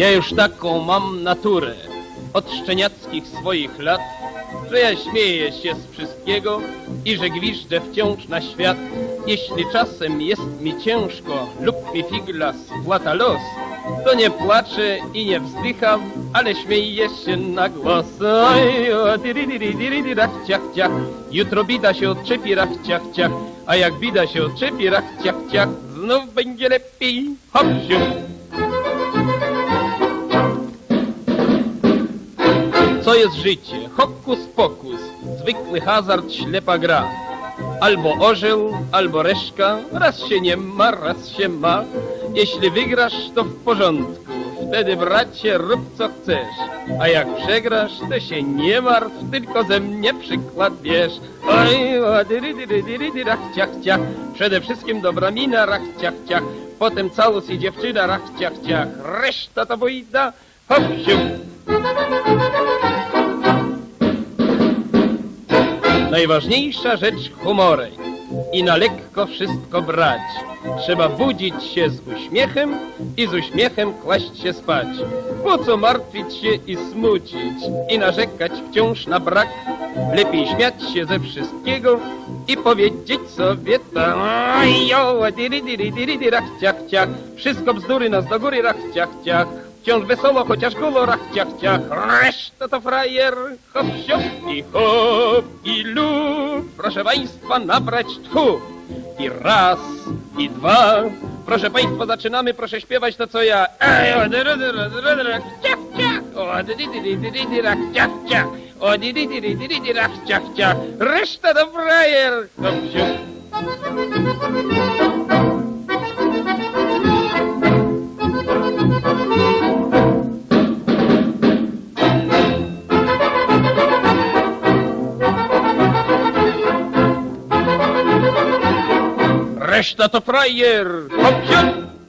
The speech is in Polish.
Ja już taką mam naturę od szczeniackich swoich lat, że ja śmieję się z wszystkiego i że gwiżdżę wciąż na świat. Jeśli czasem jest mi ciężko lub mi figla spłata los, to nie płaczę i nie wzdycham, ale śmieję się na głos. Oj, o, diri, diri, diri, rach, ciach, ciach. Jutro bida się odczepi, rach, ciach, ciach. A jak bida się odczepi, rach, ciach, ciach, znów będzie lepiej. Hop. Co jest życie? Hokus pokus, zwykły hazard, ślepa gra. Albo orzeł, albo reszka, raz się nie ma, raz się ma. Jeśli wygrasz, to w porządku, wtedy bracie rób co chcesz. A jak przegrasz, to się nie martw, tylko ze mnie przykład bierz. Oj, dyry, rach, ciach, ciach. Przede wszystkim dobra mina, rach, ciach, ciach. Potem całus i dziewczyna, rach, ciach, ciach. Reszta to bójda, hop, siup. Najważniejsza rzecz humorem i na lekko wszystko brać. Trzeba budzić się z uśmiechem i z uśmiechem kłaść się spać. Po co martwić się i smucić i narzekać wciąż na brak? Lepiej śmiać się ze wszystkiego i powiedzieć sobie tak. Wszystko bzdury nas do góry, rach, ciach, ciach. Wciąż wesoło, chociaż gulo, rach, ciach, ciach. Reszta to frajer, hop, siop i hop i lub. Proszę państwa, nabrać tchu. I raz, i dwa. Proszę państwa, zaczynamy, proszę śpiewać to, co ja. Ej, o, dyry, dyry, dyry, rach, ciach, ciach. O, dyry, dyry, dyry, rach, ciach, ciach. O, dyry, dyry, dyry, dyry, rach, ciach, ciach. Reszta to frajer, hop, siop. Reszta to frajer, hop, siop.